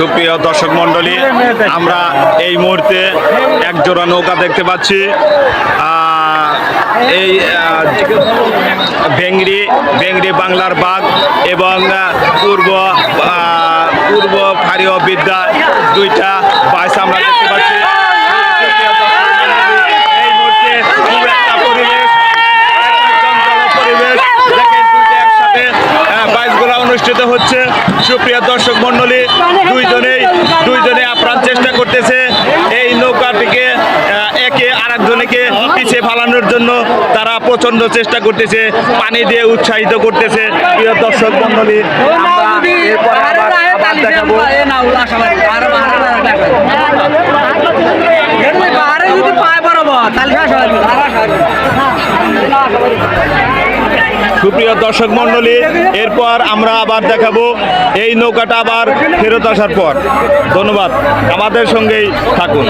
সুপ্রিয় দর্শক মন্ডলী আমরা এই মুহূর্তে একজোড়া নৌকা দেখতে পাচ্ছি। এই বেঙ্গরি ভেংরি বাংলার বাঘ এবং পূর্ব পূর্ব ফারিয় বিদ্যা দুইটা বাইস আমরা দেখতে পাচ্ছি সুপ্রিয় দর্শক মণ্ডলী, এই মুহূর্তে খুব একটা পরিবেশ একটা চঞ্চল পরিবেশ দেখেন দুইটা একসাথে আহ, বাইসগুলো অনুষ্ঠিত হচ্ছে। সুপ্রিয় দর্শক মণ্ডলী, দুইজনেই দুইজনে আপ্রাণ চেষ্টা করতেছে। এই নৌকাটিকে একে আরেকজনকে পিছিয়ে ফালানোর জন্য তারা প্রচণ্ড চেষ্টা করতেছে, পানি দিয়ে উৎসাহিত করতেছে। প্রিয় দর্শক এরপর আবার আবার দেখাবো। সুপ্রিয় দর্শক মণ্ডলী, এরপর আমরা আবার দেখাবো এই নৌকাটা আবার ফেরত আসার পর। ধন্যবাদ। আমাদের সঙ্গেই থাকুন।